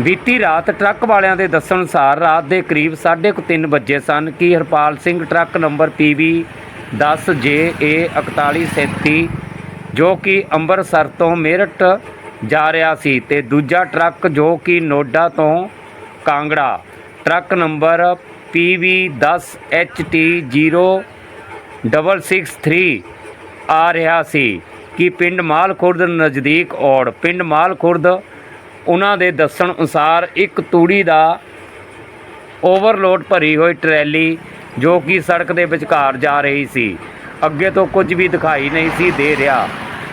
ਬੀਤੀ ਰਾਤ ਟਰੱਕ ਵਾਲਿਆਂ ਦੇ ਦੱਸਣ ਅਨੁਸਾਰ ਰਾਤ ਦੇ ਕਰੀਬ 3:30 ਵਜੇ ਸਨ ਕਿ Harpal Singh truck number PV 10JA 4137 ਜੋ ਕਿ ਅੰਮ੍ਰਿਤਸਰ ਤੋਂ ਮੇਰਠ ਜਾ ਰਿਹਾ ਸੀ ਤੇ ਦੂਜਾ ਟਰੱਕ ਜੋ ਕਿ ਨੋਡਾ ਤੋਂ Kangra, truck number PV 10HT 0663 ਆ ਰਿਹਾ ਸੀ ਕਿ ਪਿੰਡ ਮਾਲ ਖੁਰਦ ਨਜ਼ਦੀਕ ਔੜ, ਪਿੰਡ ਮਾਲ ਖੁਰਦ ਉਹਨਾਂ ਦੇ ਦੱਸਣ ਅਨੁਸਾਰ ਇੱਕ ਤੂੜੀ ਦਾ ਓਵਰਲੋਡ ਭਰੀ ਹੋਈ ਟਰੈਲੀ ਜੋ ਕਿ ਸੜਕ ਦੇ ਵਿਚਕਾਰ ਜਾ ਰਹੀ ਸੀ। ਅੱਗੇ ਤੋਂ ਕੁਝ ਵੀ ਦਿਖਾਈ ਨਹੀਂ ਸੀ ਦੇ ਰਿਹਾ।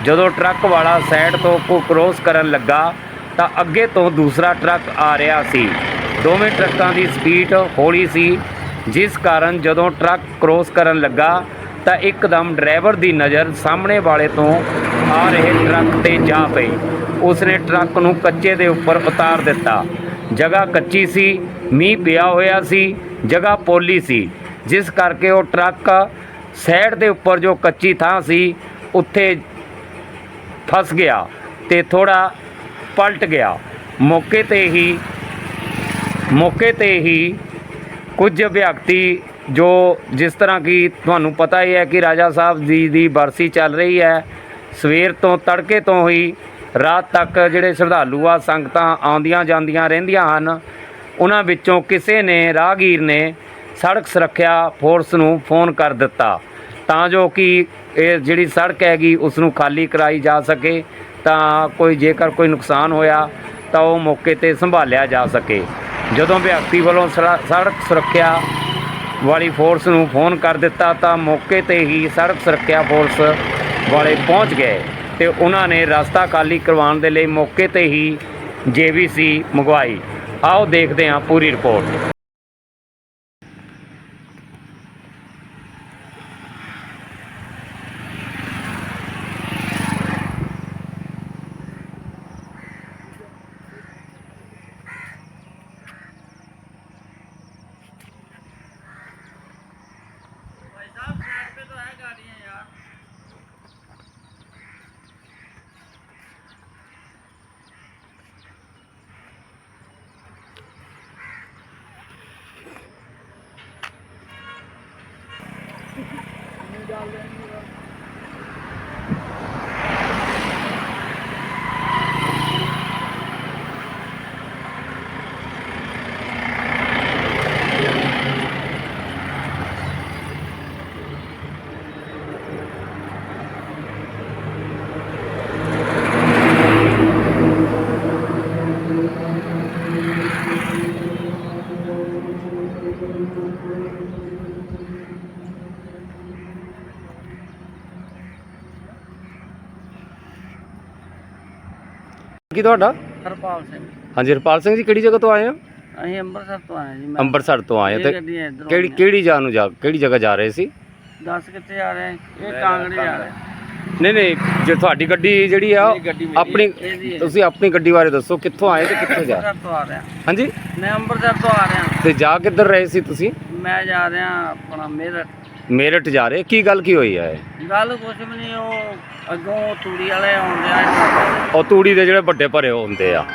ਜਦੋਂ ਟਰੱਕ ਵਾਲਾ ਸਾਈਡ ਤੋਂ ਕੋ ਕ੍ਰੋਸ ਕਰਨ ਲੱਗਾ ਤਾਂ ਅੱਗੇ ਤੋਂ ਦੂਸਰਾ ਟਰੱਕ ਆ ਰਿਹਾ ਸੀ। ਦੋਵੇਂ ਟਰੱਕਾਂ ਦੀ ਸਪੀਡ ਹੌਲੀ ਸੀ, ਜਿਸ ਕਾਰਨ ਜਦੋਂ ਟਰੱਕ ਕ੍ਰੋਸ ਕਰਨ ਲੱਗਾ ਤਾਂ ਇੱਕਦਮ ਡਰਾਈਵਰ ਦੀ ਨਜ਼ਰ ਸਾਹਮਣੇ ਵਾਲੇ ਤੋਂ ਆ ਰਹੇ ਟਰੱਕ ਤੇ ਜਾ ਪਈ। ਉਸਨੇ ਟਰੱਕ ਨੂੰ ਕੱਚੇ ਦੇ ਉੱਪਰ ਉਤਾਰ ਦਿੱਤਾ। ਜਗ੍ਹਾ ਕੱਚੀ ਸੀ, ਮੀਂਹ ਪਿਆ ਹੋਇਆ ਸੀ, ਜਗ੍ਹਾ ਪੋਲੀ ਸੀ। ਜਿਸ ਕਰਕੇ ਉਹ ਟਰੱਕ ਸਾਈਡ ਦੇ ਉੱਪਰ ਜੋ ਕੱਚੀ ਥਾਂ ਸੀ, ਉੱਥੇ ਫਸ ਗਿਆ ਤੇ ਥੋੜਾ ਪਲਟ ਗਿਆ। ਮੌਕੇ ਤੇ ਹੀ, ਮੌਕੇ ਤੇ ਹੀ ਕੁਝ ਵਿਅਕਤੀ ਜੋ ਜਿਸ ਤਰ੍ਹਾਂ ਕਿ ਤੁਹਾਨੂੰ ਪਤਾ ਹੀ ਹੈ ਕਿ ਰਾਜਾ ਸਾਹਿਬ ਜੀ ਦੀ ਬਰਸੀ ਚੱਲ ਰਹੀ ਹੈ ਸਵੇਰ ਤੋਂ ਤੜਕੇ ਤੋਂ ਹੀ ਰਾਤ ਤੱਕ ਜਿਹੜੇ ਸ਼ਰਧਾਲੂ ਆ, ਸੰਗਤਾਂ ਆਉਂਦੀਆਂ ਜਾਂਦੀਆਂ ਰਹਿੰਦੀਆਂ ਹਨ, ਉਹਨਾਂ ਵਿੱਚੋਂ ਕਿਸੇ ਨੇ, ਰਾਹਗੀਰ ਨੇ ਸੜਕ ਸੁਰੱਖਿਆ ਫੋਰਸ ਨੂੰ ਫੋਨ ਕਰ ਦਿੱਤਾ ਤਾਂ ਜੋ ਕਿ ਇਹ ਜਿਹੜੀ ਸੜਕ ਹੈਗੀ ਉਸ ਨੂੰ ਖਾਲੀ ਕਰਾਈ ਜਾ ਸਕੇ ਤਾਂ ਕੋਈ ਜੇਕਰ ਕੋਈ ਨੁਕਸਾਨ ਹੋਇਆ ਤਾਂ ਉਹ ਮੌਕੇ ਤੇ ਸੰਭਾਲਿਆ ਜਾ ਸਕੇ। ਜਦੋਂ ਵਿਅਕਤੀ ਵੱਲੋਂ ਸੜਾ- ਸੜਕ ਸੁਰੱਖਿਆ ਵਾਲੀ ਫੋਰਸ ਨੂੰ ਫੋਨ ਕਰ ਦਿੱਤਾ ਤਾਂ ਮੌਕੇ ਤੇ ਹੀ ਸੜਕ ਸੁਰੱਖਿਆ ਫੋਰਸ ਵਾਲੇ ਪਹੁੰਚ ਗਏ ਤੇ ਉਹਨਾਂ ਨੇ ਰਸਤਾ ਖਾਲੀ ਕਰਵਾਉਣ ਦੇ ਲਈ ਮੌਕੇ ਤੇ ਹੀ ਜੇਵੀਸੀ ਮੰਗਵਾਈ। ਆਓ ਦੇਖਦੇ ਹਾਂ ਪੂਰੀ ਰਿਪੋਰਟ। ਕੀ ਤੁਹਾਡਾ? ਹਰਪਾਲ ਸਿੰਘ। ਹਾਂਜੀ ਹਰਪਾਲ ਸਿੰਘ ਜੀ ਕਿਹੜੀ ਜਗ੍ਹਾ ਤੋਂ ਆਏ ਹੋ? ਅਸੀਂ ਅੰਮ੍ਰਿਤਸਰ ਤੋਂ ਆਏ ਜੀ ਮੈਂ ਅੰਮ੍ਰਿਤਸਰ ਤੋਂ ਆਏ ਤੇ ਇੱਧਰੋਂ ਕਿਹੜੀ। ਕਿਹੜੀ ਜਾ ਨੂੰ ਜਾ ਕਿਹੜੀ ਜਗ੍ਹਾ ਜਾ ਰਹੇ ਸੀ? ਦੱਸ ਕਿੱਥੇ ਜਾ ਰਹੇ ਇਹ ਕਾਂਗੜੇ ਜਾ ਰਹੇ ਨਹੀਂ ਨਹੀਂ ਜੇ ਤੁਹਾਡੀ ਗੱਡੀ ਜਿਹੜੀ ਆ ਆਪਣੀ। ਤੁਸੀਂ ਆਪਣੀ ਗੱਡੀ ਬਾਰੇ ਦੱਸੋ ਕਿੱਥੋਂ ਆਏ ਤੇ ਕਿੱਥੇ ਜਾ ਅੰਮ੍ਰਿਤਸਰ ਤੋਂ ਆ ਰਿਹਾ ਹਾਂਜੀ। ਮੈਂ ਅੰਮ੍ਰਿਤਸਰ ਤੋਂ ਆ ਰਿਹਾ ਤੇ ਜਾ ਕਿੱਧਰ ਰਹੇ ਸੀ ਤੁਸੀਂ? ਮੈਂ ਜਾ ਰਿਹਾ ਆਪਣਾ ਮੇਰਠ। ਮੇਰਠ ਜਾ ਰਹੇ ਕੀ ਗੱਲ ਕੀ ਹੋਈ ਹੈ? ਗੱਲ ਕੁਛ ਵੀ ਨਹੀਂ ਉਹ ਅੱਗੋਂ ਤੂੜੀ ਵਾਲੇ ਆਉਂਦੇ ਆ ਉਹ ਤੂੜੀ ਦੇ ਜਿਹੜੇ ਵੱਡੇ ਭਰੇ ਹੁੰਦੇ ਆ।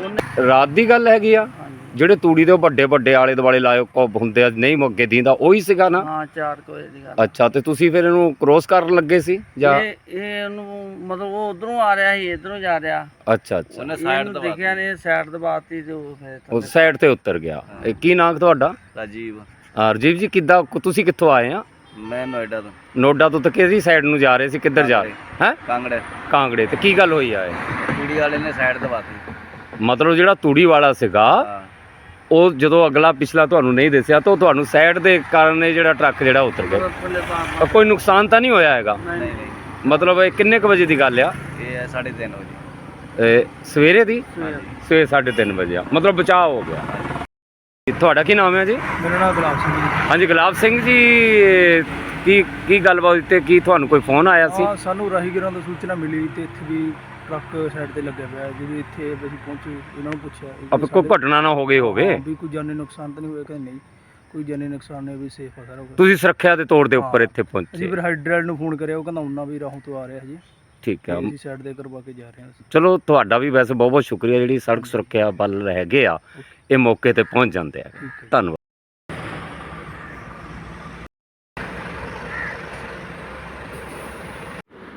ਉਹਨੇ ਰਾਤ ਦੀ ਗੱਲ ਹੈਗੀ ਆ? ਹਾਂਜੀ। ਜਿਹੜੇ ਤੂੜੀ ਦੇ ਉਹ ਵੱਡੇ ਵੱਡੇ ਆਲੇ ਦੁਆਲੇ ਲਾਏ ਕੋ ਹੁੰਦੇ ਆ ਨਹੀਂ ਮੁੱਗੇ ਦੀਂਦਾ ਉਹੀ ਸੀਗਾ ਨਾ? ਹਾਂ 4 ਵਜੇ ਦੀ ਗੱਲ। ਅੱਛਾ ਤੇ ਤੁਸੀਂ ਫਿਰ ਇਹਨੂੰ ਕ੍ਰੋਸ ਕਰਨ ਲੱਗੇ ਸੀ ਜਾਂ? ਇਹ ਇਹ ਉਹਨੂੰ ਮਤਲਬ ਉਹ ਉਧਰੋਂ ਆ ਰਿਹਾ ਸੀ ਇਧਰੋਂ ਜਾ ਰਿਹਾ। ਅੱਛਾ ਅੱਛਾ। ਉਹਨੇ ਸਾਈਡ ਦੇਖਿਆ ਨੇ ਸਾਈਡ ਦਬਾਤੀ ਤੇ ਉਹ ਫਿਰ ਉਹ ਸਾਈਡ ਤੇ ਉਤਰ ਗਿਆ। ਇਹ ਕੀ ਨਾਮ ਤੁਹਾਡਾ? ਰਾਜੀਵ। ਹਾਂ, ਰਜੀਵ ਜੀ ਕਿੱਦਾਂ ਤੁਸੀਂ ਕਿੱਥੋਂ ਆਏ ਆ? ਮੈਂ ਨੋਇਡਾ ਤੋਂ। ਨੋਡਾ ਤੋਂ ਤਾਂ ਕਿਹਦੀ ਸਾਈਡ ਨੂੰ ਜਾ ਰਹੇ ਸੀ ਕਿੱਧਰ ਜਾ ਰਹੇ? ਹੈ? ਕਾਂਗੜੇ। ਕਾਂਗੜੇ ਤੇ ਕੀ ਗੱਲ ਹੋਈ ਆ ਇਹ? ਤੂੜੀ ਵਾਲੇ ਨੇ ਸਾਈਡ ਦਬਾਤੀ ਮਤਲਬ ਜਿਹੜਾ ਤੂੜੀ ਵਾਲਾ ਸੀਗਾ ਉਹ ਜਦੋਂ ਅਗਲਾ ਪਿਛਲਾ ਤੁਹਾਨੂੰ ਨਹੀਂ ਦਿਸਿਆ ਤਾਂ ਉਹ ਤੁਹਾਨੂੰ ਸਾਈਡ ਦੇ ਕਾਰਨ ਇਹ ਜਿਹੜਾ ਟਰੱਕ ਜਿਹੜਾ ਉਤਰ ਗਿਆ। ਕੋਈ ਨੁਕਸਾਨ ਤਾਂ ਨਹੀਂ ਹੋਇਆ ਹੈਗਾ? ਨਹੀਂ ਨਹੀਂ। ਮਤਲਬ ਇਹ ਕਿੰਨੇ ਕੁ ਵਜੇ ਦੀ ਗੱਲ ਆ? ਇਹ ਹੈ 3:30 ਵਜੇ। ਇਹ ਸਵੇਰੇ ਦੀ? ਸਵੇਰ ਸਵੇਰੇ 3:30 ਵਜੇ ਆ। ਮਤਲਬ ਬਚਾਅ ਹੋ ਗਿਆ। ਤੁਹਾਡਾ ਕੀ ਨਾਮ ਹੈ ਜੀ ਮੇਰਾ ਨਾਮ ਗੁਲਾਬ ਸਿੰਘ ਜੀ ਹਾਂਜੀ ਗੁਲਾਬ ਸਿੰਘ ਜੀ ਕੀ ਕੀ ਗੱਲਬਾਤ ਤੇ ਕੀ ਤੁਹਾਨੂੰ ਕੋਈ ਫੋਨ ਆਇਆ ਸੀ ਹਾਂ ਸਾਨੂੰ ਰਾਹੀਗਰਾਂ ਤੋਂ ਸੂਚਨਾ ਮਿਲੀ ਤੇ ਇੱਥੇ ਵੀ ਟਰੱਕ ਸਾਈਡ ਤੇ ਲੱਗਿਆ ਪਿਆ ਹੈ। ਜਦੋਂ ਇੱਥੇ ਅਸੀਂ ਪਹੁੰਚੇ ਇਹਨਾਂ ਨੂੰ ਪੁੱਛਿਆ ਇਹ ਅਬ ਕੋਈ ਘਟਨਾ ਨਾ ਹੋ ਗਈ ਹੋਵੇ ਵੀ ਕੋਈ ਜਾਨੀ ਨੁਕਸਾਨ ਤਾਂ ਨਹੀਂ ਹੋਇਆ ਕਹਿੰਦੇ ਨਹੀਂ ਕੋਈ ਜਾਨੀ ਨੁਕਸਾਨ ਨਹੀਂ ਵੀ ਸੇਫ ਆ ਸਾਰਾ। ਤੁਸੀਂ ਸੁਰੱਖਿਆ ਦੇ ਤੌਰ ਦੇ ਉੱਪਰ ਹਾਂ। ਇੱਥੇ ਅਸੀਂ ਪਹੁੰਚੇ ਫਿਰ ਹਾਈਡਰਲ ਨੂੰ ਫੋਨ ਕਰਿਆ ਉਹ ਕਹਿੰਦਾ ਉਹਨਾਂ ਵੀ ਰਾਹੋਂ ਤੋਂ ਆ ਰਿਹਾ ਜੀ ਠੀਕ ਹੈ। ਇसी ਸਾਈਡ ਦੇ ਕਰਵਾ ਕੇ ਜਾ ਰਹੇ ਹਾਂ ਅਸੀਂ। ਚਲੋ ਤੁਹਾਡਾ ਵੀ ਵੈਸੇ ਬਹੁਤ ਬਹੁਤ ਸ਼ੁਕਰੀਆ। ਜਿਹੜੀ ਸੜਕ ਸੁਰੱਖਿਆ ਬਲ ਹੈਗੇ ਆ ਇਹ ਮੌਕੇ ਤੇ ਪਹੁੰਚ ਜਾਂਦੇ ਆ। ਠੀਕ ਹੈ ਧੰਨਵਾਦ।